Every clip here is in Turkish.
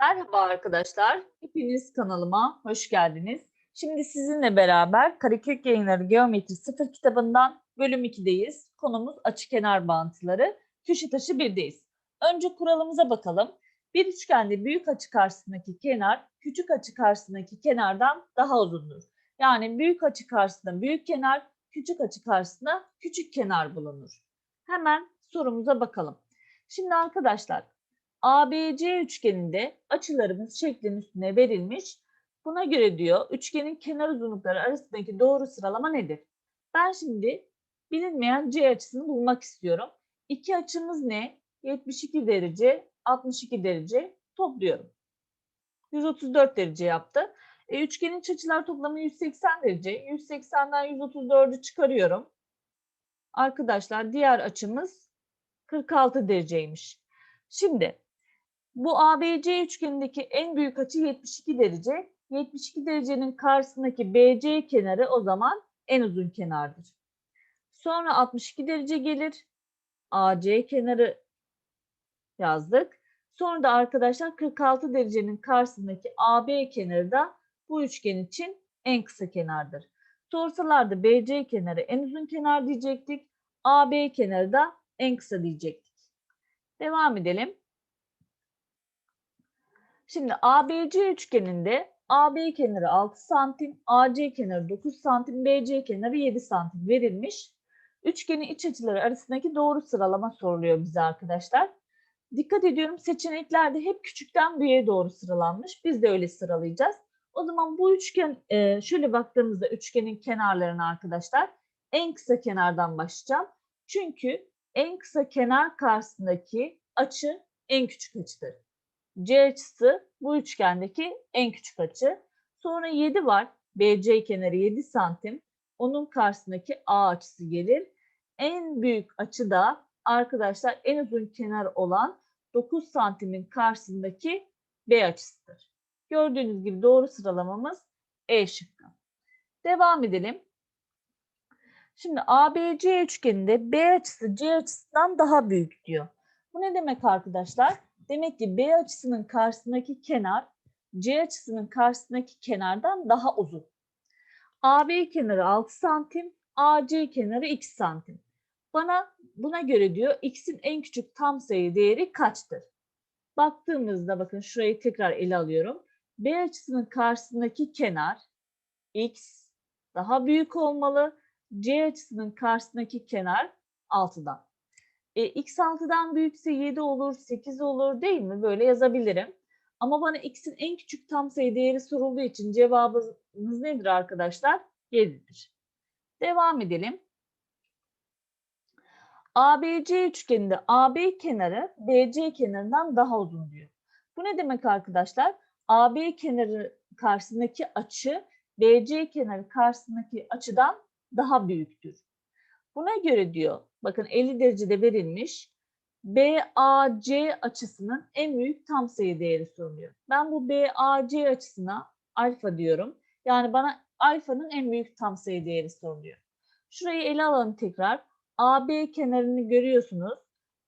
Merhaba arkadaşlar. Hepiniz kanalıma hoş geldiniz. Şimdi sizinle beraber Karakök Yayınları Geometri 0 kitabından bölüm 2'deyiz. Konumuz açıkenar bağıntıları. Köşe taşı 1'deyiz. Önce kuralımıza bakalım. Bir üçgende büyük açı karşısındaki kenar küçük açı karşısındaki kenardan daha uzundur. Yani büyük açı karşısında büyük kenar, küçük açı karşısında küçük kenar bulunur. Hemen sorumuza bakalım. Şimdi arkadaşlar ABC üçgeninde açılarımız şeklin üstüne verilmiş. Buna göre diyor üçgenin kenar uzunlukları arasındaki doğru sıralama nedir? Ben şimdi bilinmeyen C açısını bulmak istiyorum. İki açımız ne? 72 derece, 62 derece topluyorum. 134 derece yaptı. E, üçgenin açılar toplamı 180 derece. 180'den 134'ü çıkarıyorum. Arkadaşlar diğer açımız 46 dereceymiş. Şimdi bu ABC üçgenindeki en büyük açı 72 derece. 72 derecenin karşısındaki BC kenarı o zaman en uzun kenardır. Sonra 62 derece gelir. AC kenarı yazdık. Sonra da arkadaşlar 46 derecenin karşısındaki AB kenarı da bu üçgen için en kısa kenardır. Sorsalardı BC kenarı en uzun kenar diyecektik. AB kenarı da en kısa diyecektik. Devam edelim. Şimdi ABC üçgeninde AB kenarı 6 santim, AC kenarı 9 santim, BC kenarı 7 santim verilmiş. Üçgenin iç açıları arasındaki doğru sıralama soruluyor bize arkadaşlar. Dikkat ediyorum seçeneklerde hep küçükten büyüğe doğru sıralanmış. Biz de öyle sıralayacağız. O zaman bu üçgen e, şöyle baktığımızda üçgenin kenarlarına arkadaşlar en kısa kenardan başlayacağım. Çünkü en kısa kenar karşısındaki açı en küçük açıdır. C açısı bu üçgendeki en küçük açı. Sonra 7 var. BC kenarı 7 santim. Onun karşısındaki A açısı gelir. En büyük açı da arkadaşlar en uzun kenar olan 9 santimin karşısındaki B açısıdır. Gördüğünüz gibi doğru sıralamamız E şıkkı. Devam edelim. Şimdi ABC üçgeninde B açısı C açısından daha büyük diyor. Bu ne demek arkadaşlar? Demek ki B açısının karşısındaki kenar C açısının karşısındaki kenardan daha uzun. AB kenarı 6 santim, AC kenarı 2 santim. Bana buna göre diyor x'in en küçük tam sayı değeri kaçtır? Baktığımızda bakın şurayı tekrar ele alıyorum. B açısının karşısındaki kenar x daha büyük olmalı. C açısının karşısındaki kenar 6'dan. E, x 6'dan büyükse 7 olur, 8 olur değil mi? Böyle yazabilirim. Ama bana x'in en küçük tam sayı değeri sorulduğu için cevabımız nedir arkadaşlar? 7'dir. Devam edelim. ABC üçgeninde AB kenarı BC kenarından daha uzun diyor. Bu ne demek arkadaşlar? AB kenarı karşısındaki açı BC kenarı karşısındaki açıdan daha büyüktür. Buna göre diyor, bakın 50 derecede verilmiş, BAC açısının en büyük tam sayı değeri soruluyor. Ben bu BAC açısına alfa diyorum. Yani bana alfanın en büyük tam sayı değeri soruluyor. Şurayı ele alalım tekrar. AB kenarını görüyorsunuz.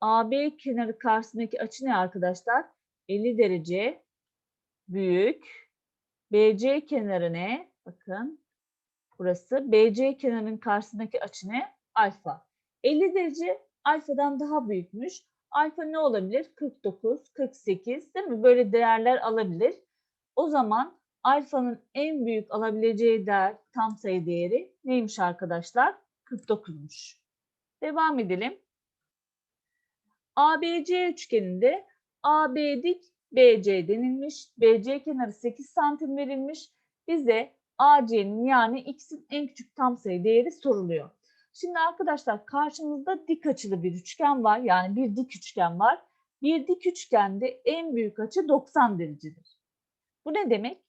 AB kenarı karşısındaki açı ne arkadaşlar? 50 derece büyük. BC kenarı ne? Bakın burası. BC kenarının karşısındaki açı ne? Alfa. 50 derece alfadan daha büyükmüş. Alfa ne olabilir? 49, 48 değil mi? Böyle değerler alabilir. O zaman alfanın en büyük alabileceği değer tam sayı değeri neymiş arkadaşlar? 49'muş. Devam edelim. ABC üçgeninde AB dik BC denilmiş. BC kenarı 8 santim verilmiş. Bize AC'nin yani X'in en küçük tam sayı değeri soruluyor. Şimdi arkadaşlar karşımızda dik açılı bir üçgen var. Yani bir dik üçgen var. Bir dik üçgende en büyük açı 90 derecedir. Bu ne demek?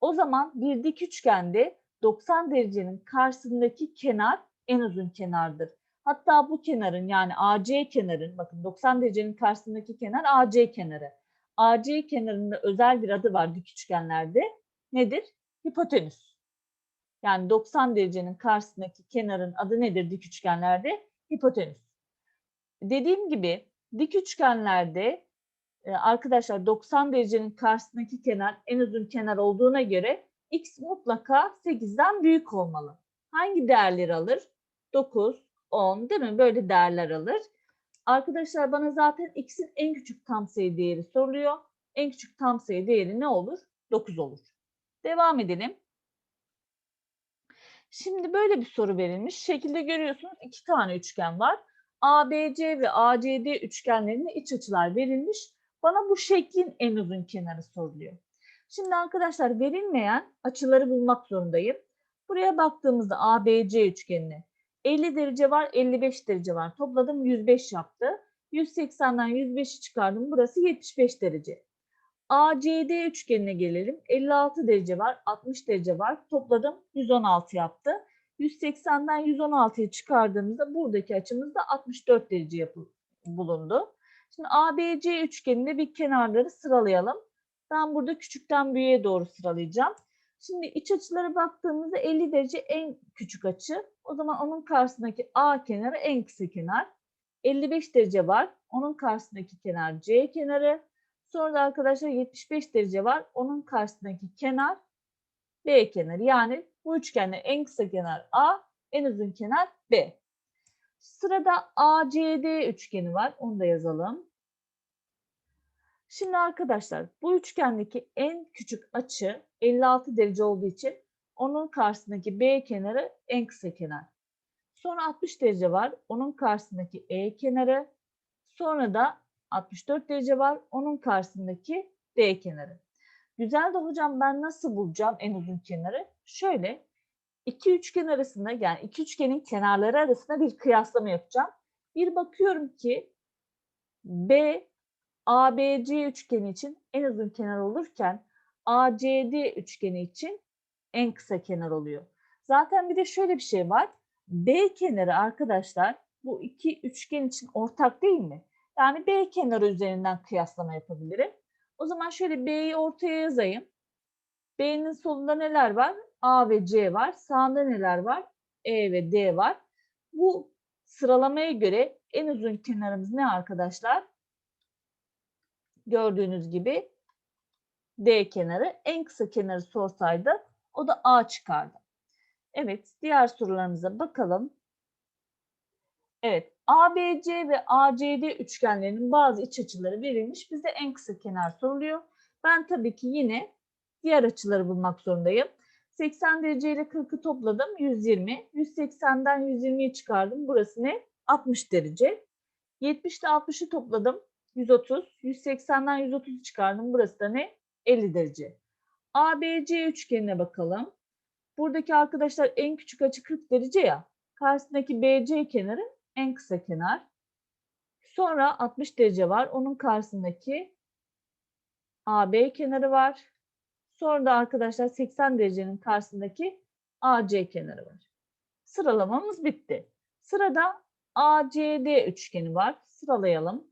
O zaman bir dik üçgende 90 derecenin karşısındaki kenar en uzun kenardır. Hatta bu kenarın yani AC kenarın bakın 90 derecenin karşısındaki kenar AC kenarı. AC kenarında özel bir adı var dik üçgenlerde. Nedir? Hipotenüs. Yani 90 derecenin karşısındaki kenarın adı nedir dik üçgenlerde? Hipotenüs. Dediğim gibi dik üçgenlerde e, arkadaşlar 90 derecenin karşısındaki kenar en uzun kenar olduğuna göre x mutlaka 8'den büyük olmalı. Hangi değerleri alır? 9, 10 değil mi? Böyle değerler alır. Arkadaşlar bana zaten x'in en küçük tam sayı değeri soruluyor. En küçük tam sayı değeri ne olur? 9 olur. Devam edelim. Şimdi böyle bir soru verilmiş. Şekilde görüyorsunuz iki tane üçgen var. ABC ve ACD üçgenlerine iç açılar verilmiş. Bana bu şeklin en uzun kenarı soruluyor. Şimdi arkadaşlar verilmeyen açıları bulmak zorundayım. Buraya baktığımızda ABC üçgenine 50 derece var, 55 derece var. Topladım 105 yaptı. 180'den 105'i çıkardım. Burası 75 derece. ACD üçgenine gelelim. 56 derece var, 60 derece var. Topladım 116 yaptı. 180'den 116'yı çıkardığımızda buradaki açımız da 64 derece bulundu. Şimdi ABC üçgeninde bir kenarları sıralayalım. Ben burada küçükten büyüğe doğru sıralayacağım. Şimdi iç açılara baktığımızda 50 derece en küçük açı. O zaman onun karşısındaki A kenarı en kısa kenar. 55 derece var. Onun karşısındaki kenar C kenarı. Sonra da arkadaşlar 75 derece var. Onun karşısındaki kenar B kenarı. Yani bu üçgende en kısa kenar A, en uzun kenar B. Sırada ACD üçgeni var. Onu da yazalım. Şimdi arkadaşlar bu üçgendeki en küçük açı 56 derece olduğu için onun karşısındaki B kenarı en kısa kenar. Sonra 60 derece var. Onun karşısındaki E kenarı. Sonra da 64 derece var. Onun karşısındaki D kenarı. Güzel de hocam ben nasıl bulacağım en uzun kenarı? Şöyle iki üçgen arasında yani iki üçgenin kenarları arasında bir kıyaslama yapacağım. Bir bakıyorum ki B ABC üçgeni için en uzun kenar olurken ACD üçgeni için en kısa kenar oluyor. Zaten bir de şöyle bir şey var. B kenarı arkadaşlar bu iki üçgen için ortak değil mi? Yani B kenarı üzerinden kıyaslama yapabilirim. O zaman şöyle B'yi ortaya yazayım. B'nin solunda neler var? A ve C var. Sağında neler var? E ve D var. Bu sıralamaya göre en uzun kenarımız ne arkadaşlar? Gördüğünüz gibi D kenarı. En kısa kenarı sorsaydı o da A çıkardı. Evet, diğer sorularımıza bakalım. Evet, ABC ve ACD üçgenlerinin bazı iç açıları verilmiş. Bize en kısa kenar soruluyor. Ben tabii ki yine diğer açıları bulmak zorundayım. 80 derece ile 40'ı topladım 120. 180'den 120'yi çıkardım. Burası ne? 60 derece. 70 ile 60'ı topladım 130. 180'den 130'u çıkardım. Burası da ne? 50 derece. ABC üçgenine bakalım. Buradaki arkadaşlar en küçük açı 40 derece ya. Karşısındaki BC kenarı en kısa kenar. Sonra 60 derece var. Onun karşısındaki AB kenarı var. Sonra da arkadaşlar 80 derecenin karşısındaki AC kenarı var. Sıralamamız bitti. Sırada ACD üçgeni var. Sıralayalım.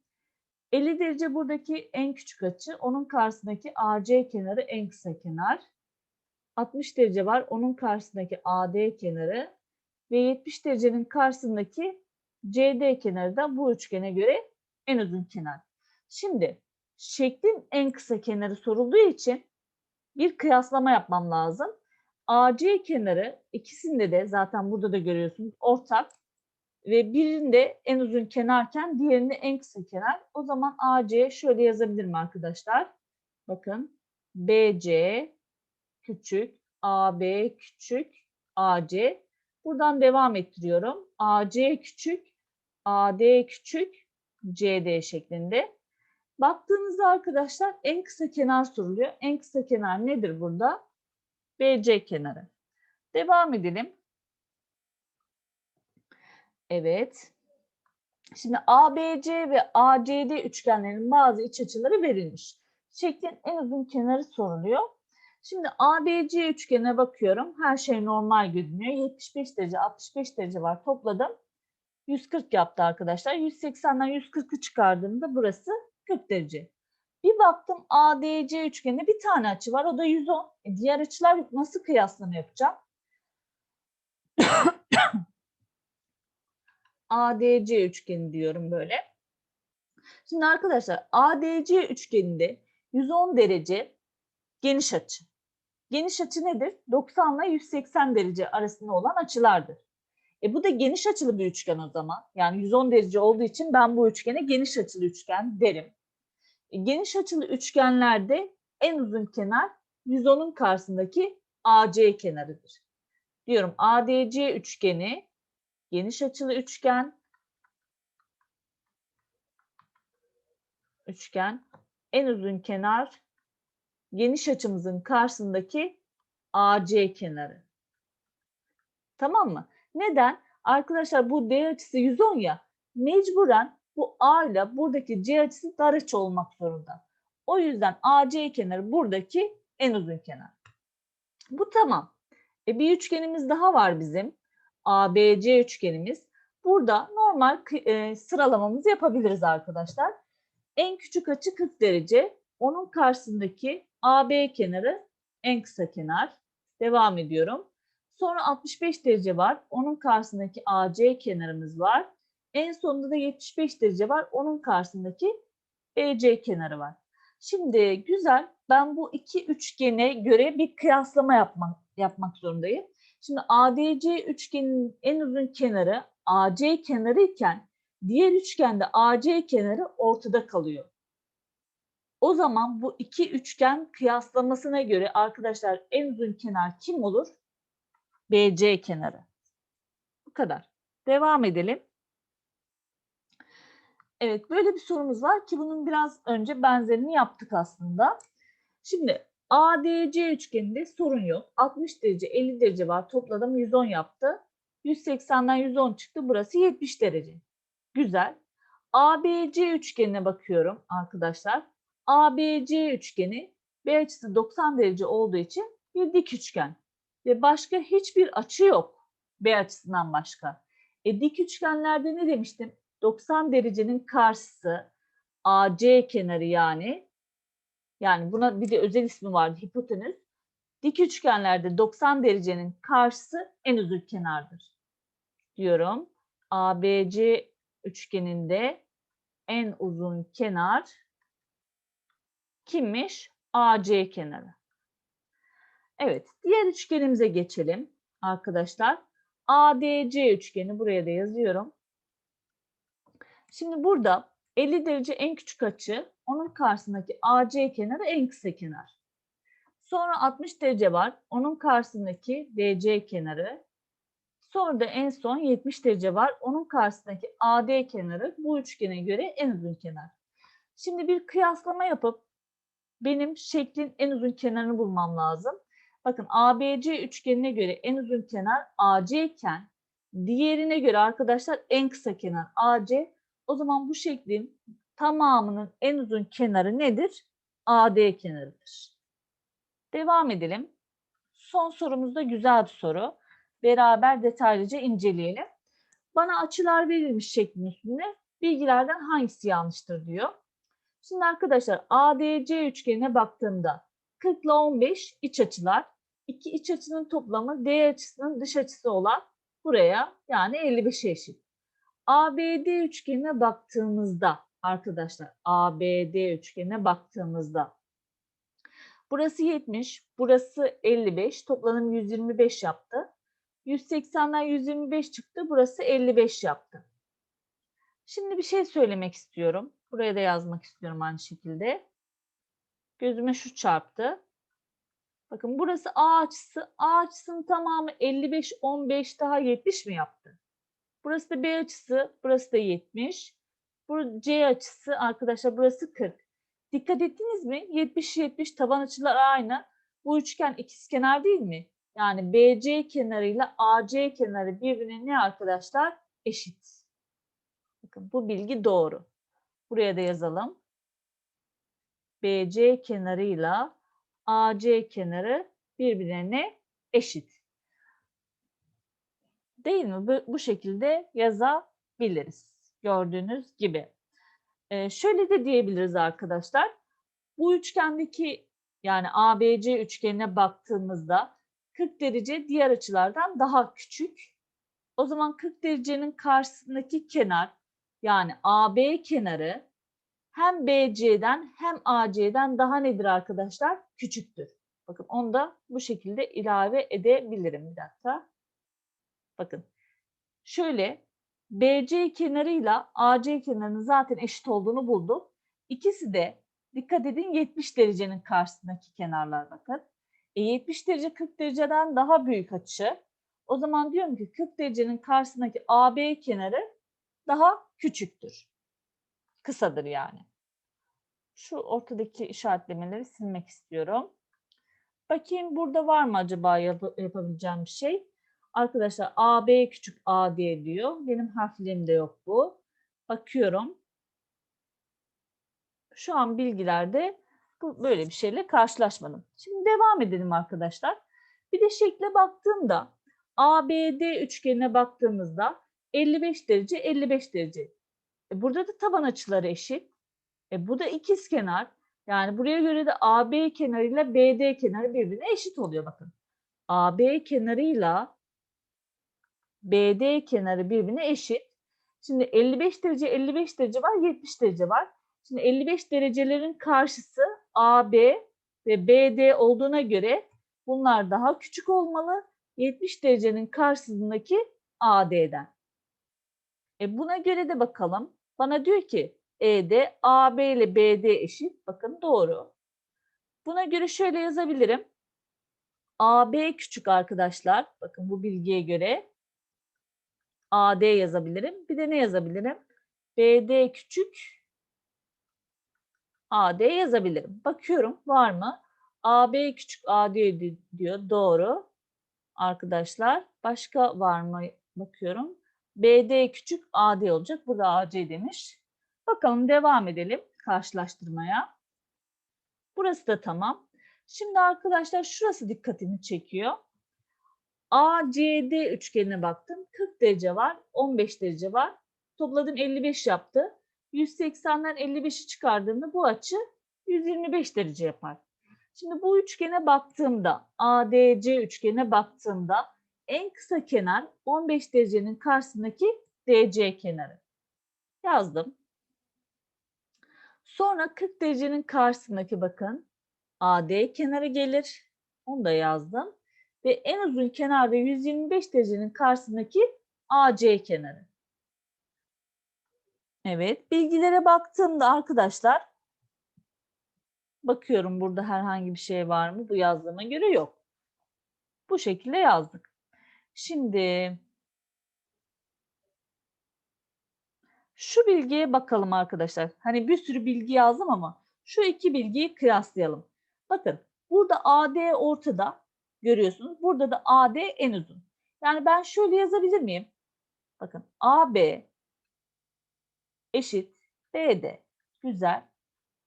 50 derece buradaki en küçük açı. Onun karşısındaki AC kenarı en kısa kenar. 60 derece var. Onun karşısındaki AD kenarı. Ve 70 derecenin karşısındaki CD kenarı da bu üçgene göre en uzun kenar. Şimdi şeklin en kısa kenarı sorulduğu için bir kıyaslama yapmam lazım. AC kenarı ikisinde de zaten burada da görüyorsunuz ortak ve birinde en uzun kenarken diğerinde en kısa kenar. O zaman AC şöyle yazabilirim arkadaşlar. Bakın BC küçük, AB küçük, AC. Buradan devam ettiriyorum. AC küçük, AD küçük, CD şeklinde. Baktığınızda arkadaşlar en kısa kenar soruluyor. En kısa kenar nedir burada? BC kenarı. Devam edelim. Evet. Şimdi ABC ve ACD üçgenlerinin bazı iç açıları verilmiş. Şeklin en uzun kenarı soruluyor. Şimdi ABC üçgenine bakıyorum. Her şey normal görünüyor. 75 derece, 65 derece var. Topladım. 140 yaptı arkadaşlar. 180'den 140'ı çıkardığımda burası 40 derece. Bir baktım ADC üçgeninde bir tane açı var. O da 110. E diğer açılar. Nasıl kıyaslama yapacağım? ADC üçgeni diyorum böyle. Şimdi arkadaşlar ADC üçgeninde 110 derece geniş açı. Geniş açı nedir? 90 ile 180 derece arasında olan açılardır. E bu da geniş açılı bir üçgen o zaman. Yani 110 derece olduğu için ben bu üçgene geniş açılı üçgen derim. E, geniş açılı üçgenlerde en uzun kenar 110'un karşısındaki AC kenarıdır. Diyorum ADC üçgeni geniş açılı üçgen üçgen en uzun kenar geniş açımızın karşısındaki AC kenarı. Tamam mı? Neden? Arkadaşlar bu D açısı 110 ya. Mecburen bu A ile buradaki C açısı dar açı olmak zorunda. O yüzden AC kenarı buradaki en uzun kenar. Bu tamam. E bir üçgenimiz daha var bizim. ABC üçgenimiz. Burada normal e, sıralamamızı yapabiliriz arkadaşlar. En küçük açı 40 derece. Onun karşısındaki AB kenarı en kısa kenar. Devam ediyorum. Sonra 65 derece var. Onun karşısındaki AC kenarımız var. En sonunda da 75 derece var. Onun karşısındaki BC kenarı var. Şimdi güzel. Ben bu iki üçgene göre bir kıyaslama yapmak, yapmak zorundayım. Şimdi ADC üçgenin en uzun kenarı AC kenarı iken diğer üçgende AC kenarı ortada kalıyor. O zaman bu iki üçgen kıyaslamasına göre arkadaşlar en uzun kenar kim olur? BC kenarı. Bu kadar. Devam edelim. Evet böyle bir sorumuz var ki bunun biraz önce benzerini yaptık aslında. Şimdi ADC üçgeninde sorun yok. 60 derece 50 derece var. Topladım 110 yaptı. 180'den 110 çıktı. Burası 70 derece. Güzel. ABC üçgenine bakıyorum arkadaşlar. ABC üçgeni B açısı 90 derece olduğu için bir dik üçgen. Ve başka hiçbir açı yok B açısından başka. E, dik üçgenlerde ne demiştim? 90 derecenin karşısı AC kenarı yani. Yani buna bir de özel ismi vardı hipotenüs. Dik üçgenlerde 90 derecenin karşısı en uzun kenardır. Diyorum. ABC üçgeninde en uzun kenar kimmiş? AC kenarı. Evet, diğer üçgenimize geçelim arkadaşlar. ADC üçgeni buraya da yazıyorum. Şimdi burada 50 derece en küçük açı, onun karşısındaki AC kenarı en kısa kenar. Sonra 60 derece var, onun karşısındaki DC kenarı. Sonra da en son 70 derece var, onun karşısındaki AD kenarı bu üçgene göre en uzun kenar. Şimdi bir kıyaslama yapıp benim şeklin en uzun kenarını bulmam lazım. Bakın ABC üçgenine göre en uzun kenar AC iken diğerine göre arkadaşlar en kısa kenar AC. O zaman bu şeklin tamamının en uzun kenarı nedir? AD kenarıdır. Devam edelim. Son sorumuz da güzel bir soru. Beraber detaylıca inceleyelim. Bana açılar verilmiş şeklin üstünde bilgilerden hangisi yanlıştır diyor. Şimdi arkadaşlar ADC üçgenine baktığımda 40 ile 15 iç açılar. İki iç açının toplamı D açısının dış açısı olan buraya yani 55'e eşit. ABD üçgenine baktığımızda arkadaşlar ABD üçgenine baktığımızda burası 70, burası 55, toplamım 125 yaptı. 180'den 125 çıktı, burası 55 yaptı. Şimdi bir şey söylemek istiyorum. Buraya da yazmak istiyorum aynı şekilde. Gözüme şu çarptı. Bakın burası açısı. A açısının tamamı 55, 15 daha 70 mi yaptı? Burası da B açısı. Burası da 70. Bu C açısı arkadaşlar burası 40. Dikkat ettiniz mi? 70, 70 taban açılar aynı. Bu üçgen ikizkenar değil mi? Yani BC kenarıyla AC kenarı birbirine ne arkadaşlar? Eşit. Bakın bu bilgi doğru. Buraya da yazalım. BC kenarıyla AC kenarı birbirine eşit. Değil mi? Bu, bu şekilde yazabiliriz. Gördüğünüz gibi. Ee, şöyle de diyebiliriz arkadaşlar. Bu üçgendeki yani ABC üçgenine baktığımızda 40 derece diğer açılardan daha küçük. O zaman 40 derecenin karşısındaki kenar yani AB kenarı hem BC'den hem AC'den daha nedir arkadaşlar? Küçüktür. Bakın onu da bu şekilde ilave edebilirim. Bir dakika. Bakın. Şöyle BC kenarıyla AC kenarının zaten eşit olduğunu bulduk. İkisi de dikkat edin 70 derecenin karşısındaki kenarlar bakın. E 70 derece 40 dereceden daha büyük açı. O zaman diyorum ki 40 derecenin karşısındaki AB kenarı daha küçüktür. Kısadır yani. Şu ortadaki işaretlemeleri silmek istiyorum. Bakayım burada var mı acaba yap- yapabileceğim bir şey? Arkadaşlar AB küçük AD diyor. Benim harflerimde yok bu. Bakıyorum. Şu an bilgilerde bu, böyle bir şeyle karşılaşmadım. Şimdi devam edelim arkadaşlar. Bir de şekle baktığımda ABD üçgenine baktığımızda 55 derece 55 derece. E, burada da taban açıları eşit. E, bu da ikiz kenar. Yani buraya göre de AB kenarıyla BD kenarı birbirine eşit oluyor bakın. AB kenarıyla BD kenarı birbirine eşit. Şimdi 55 derece 55 derece var 70 derece var. Şimdi 55 derecelerin karşısı AB ve BD olduğuna göre bunlar daha küçük olmalı. 70 derecenin karşısındaki AD'den. E buna göre de bakalım. Bana diyor ki ED AB ile BD eşit. Bakın doğru. Buna göre şöyle yazabilirim. AB küçük arkadaşlar. Bakın bu bilgiye göre AD yazabilirim. Bir de ne yazabilirim? BD küçük AD yazabilirim. Bakıyorum var mı? AB küçük AD di- diyor. Doğru. Arkadaşlar başka var mı? Bakıyorum. BD küçük AD olacak. Burada AC demiş. Bakalım devam edelim karşılaştırmaya. Burası da tamam. Şimdi arkadaşlar şurası dikkatimi çekiyor. ACD üçgenine baktım. 40 derece var, 15 derece var. Topladım 55 yaptı. 180'den 55'i çıkardığımda bu açı 125 derece yapar. Şimdi bu üçgene baktığımda, ADC üçgene baktığımda en kısa kenar 15 derecenin karşısındaki DC kenarı. Yazdım. Sonra 40 derecenin karşısındaki bakın AD kenarı gelir. Onu da yazdım. Ve en uzun kenarda 125 derecenin karşısındaki AC kenarı. Evet, bilgilere baktığımda arkadaşlar bakıyorum burada herhangi bir şey var mı? Bu yazdığıma göre yok. Bu şekilde yazdık. Şimdi şu bilgiye bakalım arkadaşlar. Hani bir sürü bilgi yazdım ama şu iki bilgiyi kıyaslayalım. Bakın burada AD ortada görüyorsunuz. Burada da AD en uzun. Yani ben şöyle yazabilir miyim? Bakın AB eşit BD. Güzel.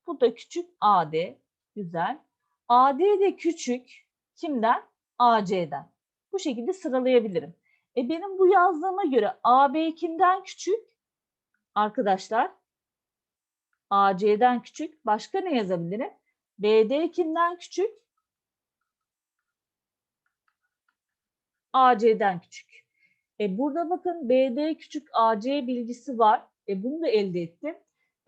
Bu da küçük AD. Güzel. AD de küçük kimden? AC'den. Bu şekilde sıralayabilirim. E benim bu yazdığıma göre AB kimden küçük? Arkadaşlar AC'den küçük. Başka ne yazabilirim? BD kimden küçük? AC'den küçük. E burada bakın BD küçük AC bilgisi var. E bunu da elde ettim.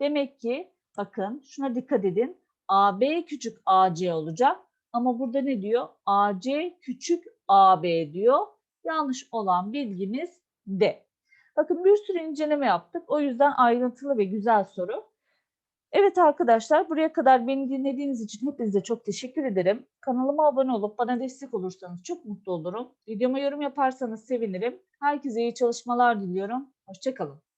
Demek ki bakın şuna dikkat edin. AB küçük AC olacak. Ama burada ne diyor? AC küçük AB diyor. Yanlış olan bilgimiz D. Bakın bir sürü inceleme yaptık. O yüzden ayrıntılı ve güzel soru. Evet arkadaşlar buraya kadar beni dinlediğiniz için hepinize çok teşekkür ederim. Kanalıma abone olup bana destek olursanız çok mutlu olurum. Videoma yorum yaparsanız sevinirim. Herkese iyi çalışmalar diliyorum. Hoşçakalın.